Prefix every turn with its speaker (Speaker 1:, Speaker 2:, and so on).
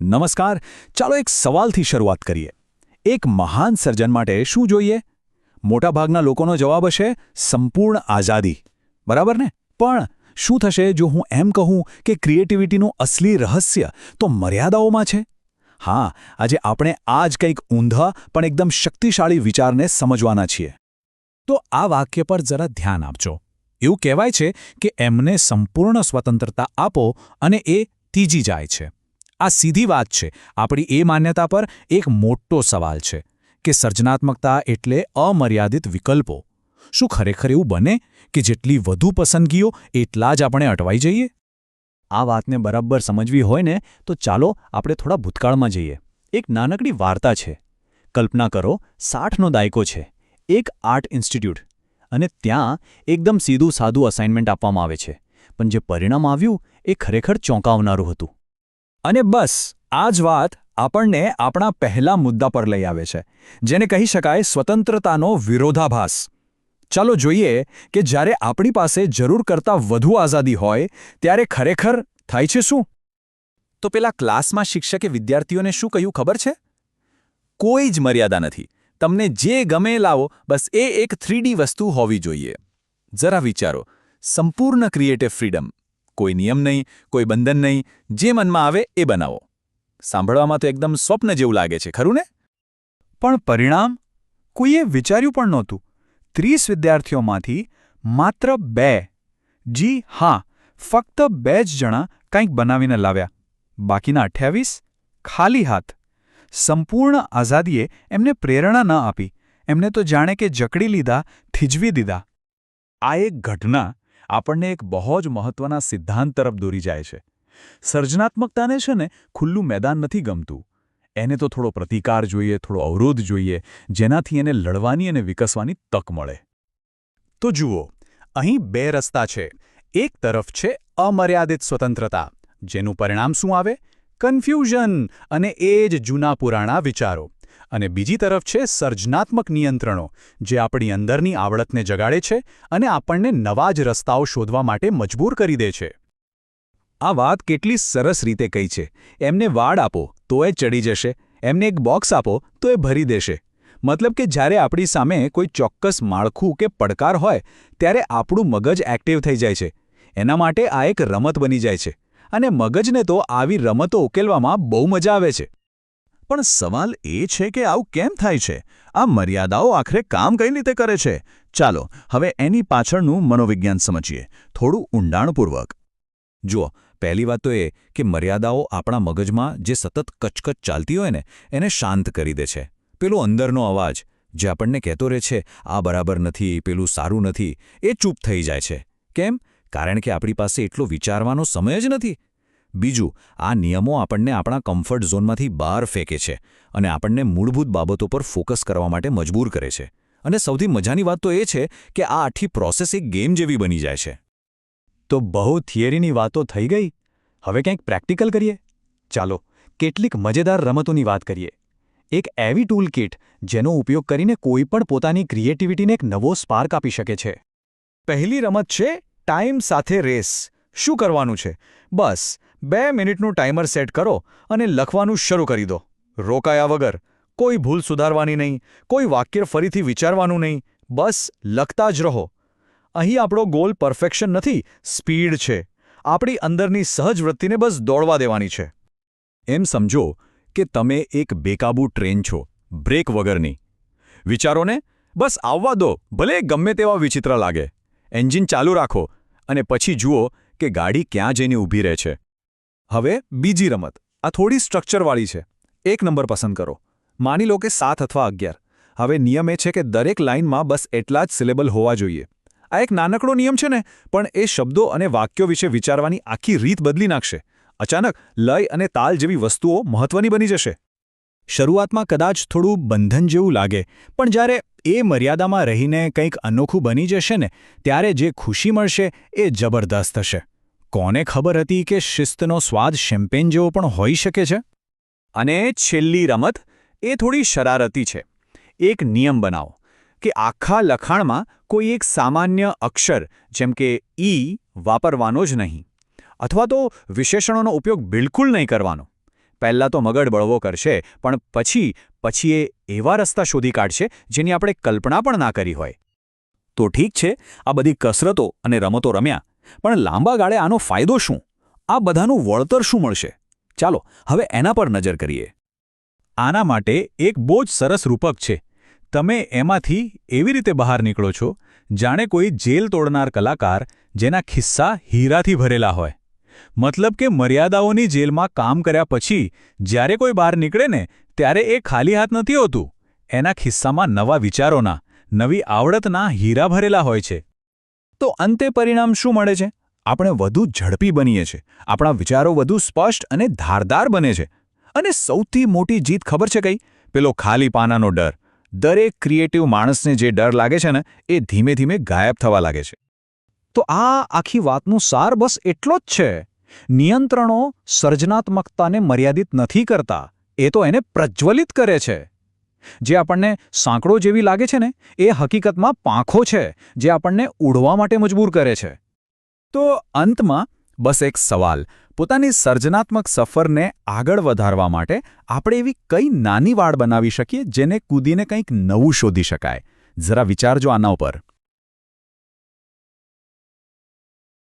Speaker 1: નમસ્કાર, ચાલો એક સવાલથી શરૂઆત કરીએ. એક મહાન સર્જન માટે શું જોઈએ? મોટાભાગના લોકોનો જવાબ હશે, સંપૂર્ણ આઝાદી. બરાબર ને? પણ શું થશે જો હું એમ કહું કે ક્રિએટિવિટીનું અસલી રહસ્ય તો મર્યાદાઓમાં છે? હા, આજે આપણે આ જ કંઈક ઊંધા પણ એકદમ શક્તિશાળી વિચારને સમજવાના છીએ. તો આ વાક્ય પર જરા ધ્યાન આપજો. એવું કહેવાય છે કે એમને સંપૂર્ણ સ્વતંત્રતા આપો અને એ તીજી જાય છે. આ સીધી વાત છે. આપણી એ માન્યતા પર એક મોટો સવાલ છે કે સર્જનાત્મકતા એટલે અમર્યાદિત વિકલ્પો. શું ખરેખર એવું બને કે જેટલી વધુ પસંદગીઓ એટલા જ આપણે અટવાઈ જઈએ? આ વાતને બરાબર સમજવી હોય ને તો ચાલો આપણે થોડા ભૂતકાળમાં જઈએ. એક નાનકડી વાર્તા છે. કલ્પના કરો સાઠનો દાયકો છે. એક આર્ટ ઇન્સ્ટિટ્યૂટ. અને ત્યાં એકદમ સીધું સાદું અસાઇનમેન્ટ આપવામાં આવે છે. પણ જે પરિણામ આવ્યું એ ખરેખર ચોંકાવનારું હતું. અને બસ, આ જ વાત આપણને આપણા પહેલા મુદ્દા પર લઈ આવે છે, જેને કહી શકાય સ્વતંત્રતાનો વિરોધાભાસ. ચાલો જોઈએ કે જ્યારે આપણી પાસે જરૂર કરતાં વધુ આઝાદી હોય, ત્યારે ખરેખર થાય છે શું? તો પેલા ક્લાસમાં શિક્ષકે વિદ્યાર્થીઓને શું કહ્યું ખબર છે? કોઈ જ મર્યાદા નથી. તમને જે ગમે લાવો, બસ એ એક થ્રીડી વસ્તુ હોવી જોઈએ. જરા વિચારો. સંપૂર્ણ ક્રિએટિવ ફ્રીડમ. કોઈ નિયમ નહીં, કોઈ બંધન નહીં, જે મનમાં આવે એ બનાવો. સાંભળવામાં તો એકદમ સ્વપ્ન જેવું લાગે છે, ખરું ને? પણ પરિણામ? કોઈએ વિચાર્યું પણ નહોતું. ત્રીસ વિદ્યાર્થીઓમાંથી માત્ર બે, જી હા, ફક્ત બે જ જણા કંઈક બનાવીને લાવ્યા. બાકીના અઠ્યાવીસ ખાલી હાથ. સંપૂર્ણ આઝાદીએ એમને પ્રેરણા ન આપી. એમને તો જાણે કે જકડી લીધા, થીજવી દીધા. આ એક ઘટના આપણને એક બહુ જ મહત્વના સિદ્ધાંત તરફ દોરી જાય છે. સર્જનાત્મકતાને છે ને ખુલ્લું મેદાન નથી ગમતું. એને તો થોડો પ્રતિકાર જોઈએ, થોડો અવરોધ જોઈએ, જેનાથી એને લડવાની અને વિકસવાની તક મળે. તો જુઓ, અહીં બે રસ્તા છે. એક તરફ છે અમર્યાદિત સ્વતંત્રતા, જેનું પરિણામ શું આવે? કન્ફ્યુઝન અને એ જ જૂના પુરાણા વિચારો. અને બીજી તરફ છે સર્જનાત્મક નિયંત્રણો, જે આપણી અંદરની આવડતને જગાડે છે અને આપણને નવા જ રસ્તાઓ શોધવા માટે મજબૂર કરી દે છે. આ વાત કેટલી સરસ રીતે કહી છે. એમને વાડ આપો, તો એ ચડી જશે. એમને એક બોક્સ આપો, તો એ ભરી દેશે. મતલબ કે જ્યારે આપણી સામે કોઈ ચોક્કસ માળખું કે પડકાર હોય, ત્યારે આપણું મગજ એક્ટિવ થઈ જાય છે. એના માટે આ એક રમત બની જાય છે. અને મગજને તો આવી રમતો ઉકેલવામાં બહુ મજા આવે છે. પણ સવાલ એ છે કે આવું કેમ થાય છે? આ મર્યાદાઓ આખરે કામ કઈ રીતે કરે છે? ચાલો, હવે એની પાછળનું મનોવિજ્ઞાન સમજીએ. થોડું ઊંડાણપૂર્વક. જુઓ, પહેલી વાત તો એ કે મર્યાદાઓ આપણા મગજમાં જે સતત કચકચ ચાલતી હોય ને, એને શાંત કરી દે છે. પેલો અંદરનો અવાજ, જે આપણને કહેતો રહે છે, આ બરાબર નથી, પેલું સારું નથી, એ ચૂપ થઈ જાય છે. કેમ? કારણ કે આપણી પાસે એટલો વિચારવાનો સમય જ નથી. બીજું, આ નિયમો આપણને આપણા કમ્ફર્ટ ઝોનમાંથી બહાર ફેંકે છે અને આપણને મૂળભૂત બાબતો પર ફોકસ કરવા માટે મજબૂર કરે છે. અને સૌથી મજાની વાત તો એ છે કે આ આખી પ્રોસેસ એક ગેમ જેવી બની જાય છે. તો બહુ થિયરીની વાતો થઈ ગઈ? હવે કંઈક પ્રેક્ટિકલ કરીએ? ચાલો, કેટલીક મજેદાર રમતોની વાત કરીએ. એક એવી ટૂલ કિટ જેનો ઉપયોગ કરીને કોઈ પણ પોતાની ક્રિએટિવિટીને એક નવો સ્પાર્ક આપી શકે છે. પહેલી રમત છે ટાઈમ સાથે રેસ શું કરવાનું છે? બસ બે મિનિટનું ટાઈમર સેટ કરો અને લખવાનું શરૂ કરી દો. રોકાયા વગર કોઈ ભૂલ સુધારવાની નહીં, કોઈ વાક્ય ફરીથી વિચારવાનું નહીં, બસ લખતા જ રહો. અહીં આપણો ગોલ પરફેક્શન નથી સ્પીડ છે. આપણી અંદરની સહજ વૃત્તિને બસ દોડવા દેવાની છે. એમ સમજો કે તમે એક બેકાબૂ ટ્રેન છો, બ્રેક વગરની. વિચારોને બસ આવવા દો, ભલે ગમે તેવા વિચિત્ર લાગે. એન્જિન ચાલુ રાખો અને પછી જુઓ કે ગાડી ક્યાં જઈને ઊભી રહે છે. હવે બીજી રમત. આ થોડી સ્ટ્રક્ચરવાળી છે. એક નંબર પસંદ કરો. માની લો કે સાત અથવા અગિયાર. હવે નિયમ એ છે કે દરેક લાઇનમાં બસ એટલા જ સિલેબલ હોવા જોઈએ. આ એક નાનકડો નિયમ છે ને, પણ એ શબ્દો અને વાક્યો વિશે વિચારવાની આખી રીત બદલી નાખશે. અચાનક લય અને તાલ જેવી વસ્તુઓ મહત્વની બની જશે. શરૂઆતમાં કદાચ થોડું બંધન જેવું લાગે, પણ જ્યારે એ મર્યાદામાં રહીને કંઈક અનોખું બની જશે ને, ત્યારે જે ખુશી મળશે એ જબરદસ્ત હશે કોને ખબર હતી કે શિસ્તનો સ્વાદ શેમ્પેન જેવો પણ હોઈ શકે છે? અને છેલ્લી રમત એ થોડી શરારતી છે. એક નિયમ બનાવો કે આખા લખાણમાં કોઈ એક સામાન્ય અક્ષર, જેમ કે ઈ, વાપરવાનો જ નહીં. અથવા તો વિશેષણોનો ઉપયોગ બિલકુલ નહીં કરવાનો. પહેલાં તો મગડ બળવો કરશે, પણ પછી પછી એ એવા રસ્તા શોધી કાઢશે જેની આપણે કલ્પના પણ ના કરી હોય. તો ઠીક છે, આ બધી કસરતો અને રમતો રમ્યા. પણ લાંબા ગાળે આનો ફાયદો શું? આ બધાનું વળતર શું મળશે? ચાલો, હવે એના પર નજર કરીએ. આના માટે એક બહુ જ સરસ રૂપક છે. તમે એમાંથી એવી રીતે બહાર નીકળો છો, જાણે કોઈ જેલ તોડનાર કલાકાર જેના ખિસ્સા હીરાથી ભરેલા હોય. મતલબ કે મર્યાદાઓની જેલમાં કામ કર્યા પછી જ્યારે કોઈ બહાર નીકળે ને, ત્યારે એ ખાલી હાથ નથી હોતું. એના ખિસ્સામાં નવા વિચારોના, નવી આવડતના હીરા ભરેલા હોય છે. તો અંતે પરિણામ શું મળે છે? આપણે વધુ ઝડપી બનીએ છીએ. આપણા વિચારો વધુ સ્પષ્ટ અને ધારદાર બને છે. અને સૌથી મોટી જીત ખબર છે કઈ? પેલો ખાલી પાનાનો ડર. દરેક ક્રિએટિવ માણસને જે ડર લાગે છે ને, એ ધીમે ધીમે ગાયબ થવા લાગે છે. તો આ આખી વાતનું સાર બસ એટલો જ છે. નિયંત્રણો સર્જનાત્મકતાને મર્યાદિત નથી કરતા. એ તો એને પ્રજ્વલિત કરે છે. જે આપણને સાંકડો જેવી લાગે છે ને, એ હકીકતમાં પાંખો છે, જે આપણને ઉડવા માટે મજબૂર કરે છે. તો અંતમાં બસ એક સવાલ. પોતાની સર્જનાત્મક સફરને આગળ વધારવા માટે આપણે એવી કઈ નાની વાડ બનાવી શકીએ જેને કૂદીને કંઈક નવું શોધી શકાય? જરા વિચારજો આના ઉપર.